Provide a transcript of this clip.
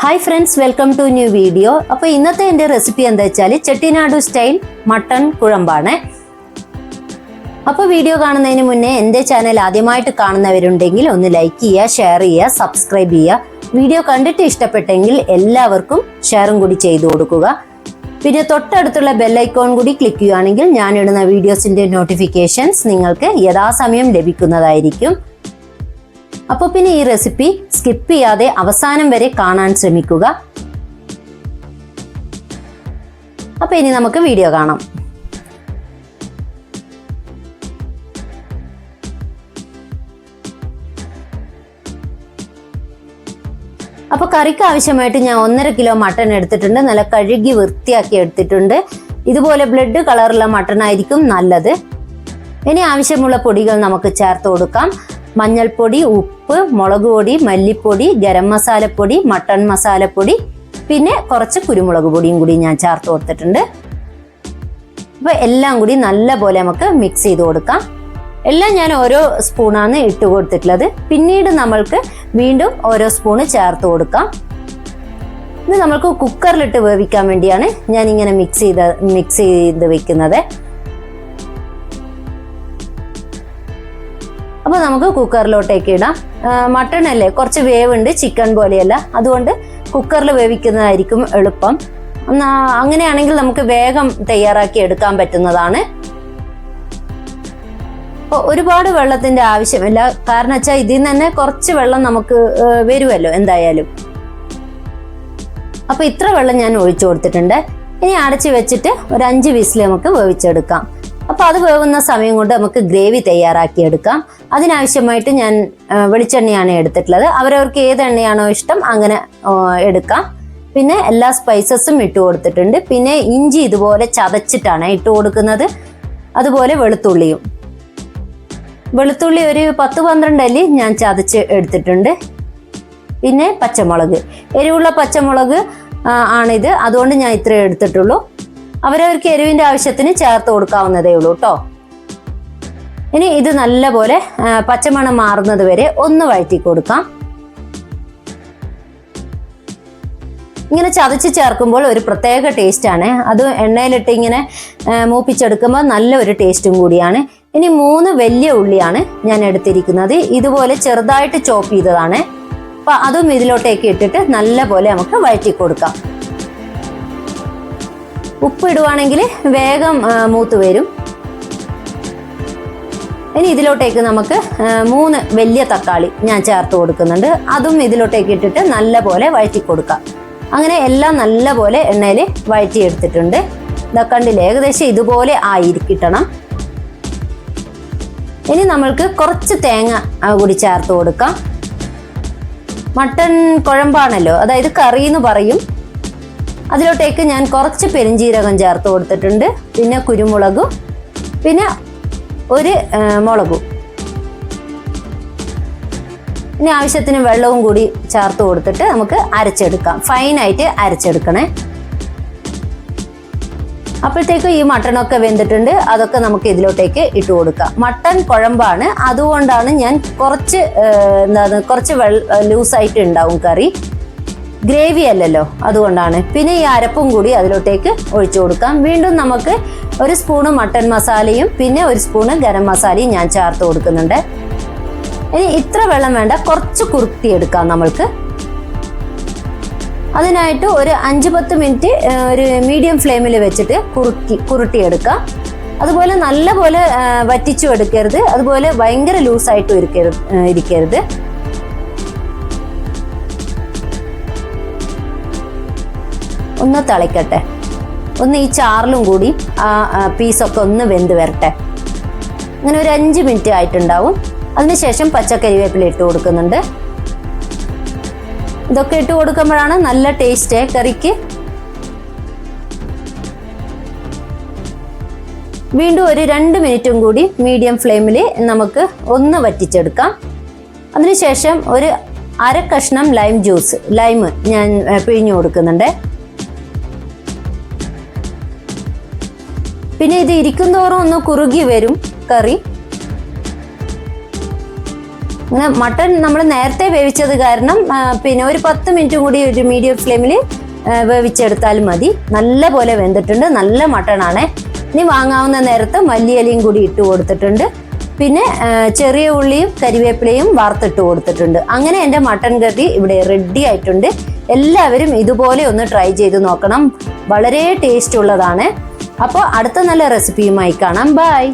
Hi friends welcome to new video അപ്പോൾ ഇന്നത്തെ എന്റെ റെസിപ്പി എന്താ വെച്ചാൽ ചെട്ടിനാടു സ്റ്റൈൽ മട്ടൺ കുഴമ്പാണ്. അപ്പോൾ വീഡിയോ കാണുന്നതിന് മുന്നേ എന്റെ ചാനൽ ആദ്യമായിട്ട് കാണുന്നവരുണ്ടെങ്കിൽ ഒന്ന് ലൈക്ക് ചെയ്യുക ഷെയർ ചെയ്യുക സബ്സ്ക്രൈബ് ചെയ്യുക. വീഡിയോ കണ്ടിട്ട് ഇഷ്ടപ്പെട്ടെങ്കിൽ എല്ലാവർക്കും ഷെയറും കൂടി ചെയ്തു കൊടുക്കുക. പിന്നെ തൊട്ടടുത്തുള്ള ബെല്ലൈക്കോൺ കൂടി ക്ലിക്ക് ചെയ്യുകയാണെങ്കിൽ ഞാനിടുന്ന വീഡിയോസിന്റെ നോട്ടിഫിക്കേഷൻസ് നിങ്ങൾക്ക് യഥാസമയം ലഭിക്കുന്നതായിരിക്കും. അപ്പോൾ പിന്നെ ഈ റെസിപ്പി സ്കിപ്പ് ചെയ്യാതെ അവസാനം വരെ കാണാൻ ശ്രമിക്കുക. അപ്പോൾ ഇനി നമുക്ക് വീഡിയോ കാണാം. അപ്പോൾ കറിക്ക് ആവശ്യമായിട്ട് ഞാൻ ഒന്നര കിലോ മട്ടൺ എടുത്തിട്ടുണ്ട്. നല്ല കഴുകി വൃത്തിയാക്കി എടുത്തിട്ടുണ്ട്. ഇതുപോലെ ബ്ലഡ് കളറുള്ള മട്ടൺ ആയിരിക്കും നല്ലത്. ഇനി ആവശ്യമുള്ള പൊടികൾ നമുക്ക് ചേർത്ത് കൊടുക്കാം. മഞ്ഞൾപ്പൊടി ഉപ്പ് മുളക് പൊടി മല്ലിപ്പൊടി ഗരം മസാലപ്പൊടി മട്ടൺ മസാലപ്പൊടി പിന്നെ കുറച്ച് കുരുമുളക് പൊടിയും കൂടി ഞാൻ ചേർത്ത് കൊടുത്തിട്ടുണ്ട്. അപ്പോൾ എല്ലാം കൂടി നല്ല പോലെ നമുക്ക് മിക്സ് ചെയ്ത് കൊടുക്കാം. എല്ലാം ഞാൻ ഓരോ സ്പൂണാണ് ഇട്ട് കൊടുത്തിട്ടുള്ളത്. പിന്നീട് നമ്മൾക്ക് വീണ്ടും ഓരോ സ്പൂണ് ചേർത്ത് കൊടുക്കാം. ഇത് നമ്മൾക്ക് കുക്കറിലിട്ട് വേവിക്കാൻ വേണ്ടിയാണ് ഞാൻ ഇങ്ങനെ മിക്സ് ചെയ്ത് മിക്സ് ചെയ്ത് വെക്കുന്നത്. അപ്പോൾ നമുക്ക് കുക്കറിലോട്ടേക്ക് ഇടാം. മട്ടൺ അല്ലേ? കുറച്ച് വേവുണ്ട് ചിക്കൻ പോലെയല്ല. അതുകൊണ്ട് കുക്കറിൽ വേവിക്കുന്നതായിരിക്കും എളുപ്പം. അങ്ങനെയാണെങ്കിൽ നമുക്ക് വേഗം തയ്യാറാക്കി എടുക്കാൻ പറ്റുന്നതാണ്. അപ്പോൾ ഒരുപാട് വെള്ളത്തിന്റെ ആവശ്യമില്ല. കാരണം വെച്ചാൽ ഇതിൽ നിന്ന് തന്നെ കുറച്ച് വെള്ളം നമുക്ക് വരുമല്ലോ എന്തായാലും. അപ്പൊ ഇത്ര വെള്ളം ഞാൻ ഒഴിച്ചു കൊടുത്തിട്ടുണ്ട്. ഇനി അടച്ചു വെച്ചിട്ട് ഒരു അഞ്ച് വിസിൽ നമുക്ക് വേവിച്ചെടുക്കാം. അത് വേവുന്ന സമയം കൊണ്ട് നമുക്ക് ഗ്രേവി തയ്യാറാക്കി എടുക്കാം അതിനാവശ്യമായിട്ട് ഞാൻ വെളിച്ചെണ്ണയാണ് എടുത്തിട്ടുള്ളത്. അവരവർക്ക് ഏത് എണ്ണയാണോ ഇഷ്ടം അങ്ങനെ എടുക്കാം. പിന്നെ എല്ലാ സ്പൈസസും ഇട്ട് കൊടുത്തിട്ടുണ്ട്. പിന്നെ ഇഞ്ചി ഇതുപോലെ ചതച്ചിട്ടാണ് ഇട്ട് കൊടുക്കുന്നത്. അതുപോലെ വെളുത്തുള്ളിയും. വെളുത്തുള്ളി ഒരു പത്ത് പന്ത്രണ്ട് അല്ലി ഞാൻ ചതച്ച് എടുത്തിട്ടുണ്ട്. പിന്നെ പച്ചമുളക്. എരിവുള്ള പച്ചമുളക് ആണിത്. അതുകൊണ്ട് ഞാൻ ഇത്രേ എടുത്തിട്ടുള്ളൂ. അവരവർക്ക് എരിവിന്റെ ആവശ്യത്തിന് ചേർത്ത് കൊടുക്കാവുന്നതേ ഉള്ളൂ കേട്ടോ ഇനി ഇത് നല്ലപോലെ പച്ചമണം മാറുന്നത് വരെ ഒന്ന് വഴറ്റി കൊടുക്കാം. ഇങ്ങനെ ചതച്ച് ചേർക്കുമ്പോൾ ഒരു പ്രത്യേക ടേസ്റ്റാണ് അത് എണ്ണയിലിട്ട് ഇങ്ങനെ മൂപ്പിച്ചെടുക്കുമ്പോൾ നല്ല ഒരു ടേസ്റ്റും കൂടിയാണ്. ഇനി മൂന്ന് വലിയ ഉള്ളിയാണ് ഞാൻ എടുത്തിരിക്കുന്നത്. ഇതുപോലെ ചെറുതായിട്ട് ചോപ്പ് ചെയ്തതാണ്. അപ്പൊ അതും ഇതിലോട്ടേക്ക് ഇട്ടിട്ട് നല്ല പോലെ നമുക്ക് വഴറ്റി കൊടുക്കാം. ഉപ്പ് ഇടുവാണെങ്കിൽ വേഗം മൂത്ത് വരും. ഇനി ഇതിലോട്ടേക്ക് നമുക്ക് മൂന്ന് വലിയ തക്കാളി ഞാൻ ചേർത്ത് കൊടുക്കുന്നുണ്ട്. അതും ഇതിലോട്ടേക്ക് ഇട്ടിട്ട് നല്ല പോലെ വഴറ്റി കൊടുക്കാം. അങ്ങനെ എല്ലാം നല്ല പോലെ എണ്ണയിൽ വഴറ്റി എടുത്തിട്ടുണ്ട്. ഇതാ കണ്ടില്ലേ ഏകദേശം ഇതുപോലെ ആയിരിക്കണം ഇനി നമ്മൾക്ക് കുറച്ച് തേങ്ങ കൂടി ചേർത്ത് കൊടുക്കാം. മട്ടൺ കുഴമ്പാണല്ലോ അതായത് കറി എന്ന് പറയും. അതിലോട്ടേക്ക് ഞാൻ കുറച്ച് പെരിഞ്ജീരകം ചേർത്ത് കൊടുത്തിട്ടുണ്ട്. പിന്നെ കുരുമുളകും പിന്നെ ഒരു മുളകും. ഇനി ആവശ്യത്തിന് വെള്ളവും കൂടി ചേർത്ത് കൊടുത്തിട്ട് നമുക്ക് അരച്ചെടുക്കാം. ഫൈനായിട്ട് അരച്ചെടുക്കണേ. അപ്പോഴത്തേക്കും ഈ മട്ടണൊക്കെ വെന്തിട്ടുണ്ട്. അതൊക്കെ നമുക്ക് ഇതിലോട്ടേക്ക് ഇട്ട് കൊടുക്കാം. മട്ടൺ കുഴമ്പാണ്. അതുകൊണ്ടാണ് ഞാൻ കുറച്ച് എന്താണ് കുറച്ച് വെള്ള ലൂസായിട്ട് ഉണ്ടാവും കറി. ഗ്രേവി അല്ലല്ലോ അതുകൊണ്ടാണ്. പിന്നെ ഈ അരപ്പും കൂടി അതിലോട്ടേക്ക് ഒഴിച്ചു കൊടുക്കാം. വീണ്ടും നമുക്ക് ഒരു സ്പൂണ് മട്ടൻ മസാലയും പിന്നെ ഒരു സ്പൂണ് ഗരം മസാലയും ഞാൻ ചേർത്ത് കൊടുക്കുന്നുണ്ട്. ഇനി ഇത്ര വെള്ളം വേണ്ട കുറച്ച് കുറുക്കി എടുക്കാം നമ്മൾക്ക്. അതിനായിട്ട് ഒരു അഞ്ച് പത്ത് മിനിറ്റ് ഒരു മീഡിയം ഫ്ലെയിമിൽ വെച്ചിട്ട് കുറുക്കി കുരുട്ടിയെടുക്കാം അതുപോലെ നല്ലപോലെ വറ്റിച്ചും എടുക്കരുത്. അതുപോലെ ഭയങ്കര ലൂസായിട്ടും ഇരിക്കരുത് ഇരിക്കരുത്. ഒന്ന് തിളയ്ക്കട്ടെ ഒന്ന് ഈ ചാറിലും കൂടി ആ പീസൊക്കെ ഒന്ന് വെന്ത് വരട്ടെ. അങ്ങനെ ഒരു അഞ്ച് മിനിറ്റ് ആയിട്ടുണ്ടാവും. അതിനുശേഷം പച്ചക്കരിവേപ്പില ഇട്ട് കൊടുക്കുന്നുണ്ട്. ഇതൊക്കെ ഇട്ട് കൊടുക്കുമ്പോഴാണ് നല്ല ടേസ്റ്റ് കറിക്ക്. വീണ്ടും ഒരു രണ്ട് മിനിറ്റും കൂടി മീഡിയം ഫ്ലെയിമിൽ നമുക്ക് ഒന്ന് വറ്റിച്ചെടുക്കാം. അതിനുശേഷം ഒരു അര കഷ്ണം ലൈം ജ്യൂസ് ലൈം ഞാൻ പിഴിഞ്ഞു കൊടുക്കുന്നുണ്ട്. പിന്നെ ഇത് ഇരിക്കും തോറും ഒന്ന് കുറുകി വരും കറി. അങ്ങനെ മട്ടൺ നമ്മൾ നേരത്തെ വേവിച്ചത് കാരണം പിന്നെ ഒരു പത്ത് മിനിറ്റും കൂടി ഒരു മീഡിയം ഫ്ലെയിമിൽ വേവിച്ചെടുത്താൽ മതി. നല്ല പോലെ വെന്തിട്ടുണ്ട് നല്ല മട്ടണാണ്. ഇനി വാങ്ങാവുന്ന നേരത്ത് മല്ലിയിലയും കൂടി ഇട്ട് കൊടുത്തിട്ടുണ്ട്. പിന്നെ ചെറിയ ഉള്ളിയും കരിവേപ്പിലയും വാർത്തിട്ട് കൊടുത്തിട്ടുണ്ട്. അങ്ങനെ എന്റെ മട്ടൺ കറി ഇവിടെ റെഡി ആയിട്ടുണ്ട്. എല്ലാവരും ഇതുപോലെ ഒന്ന് ട്രൈ ചെയ്ത് നോക്കണം. വളരെ ടേസ്റ്റ് ഉള്ളതാണ്. അപ്പോൾ അടുത്ത നല്ല റെസിപ്പിയുമായി കാണാം. ബൈ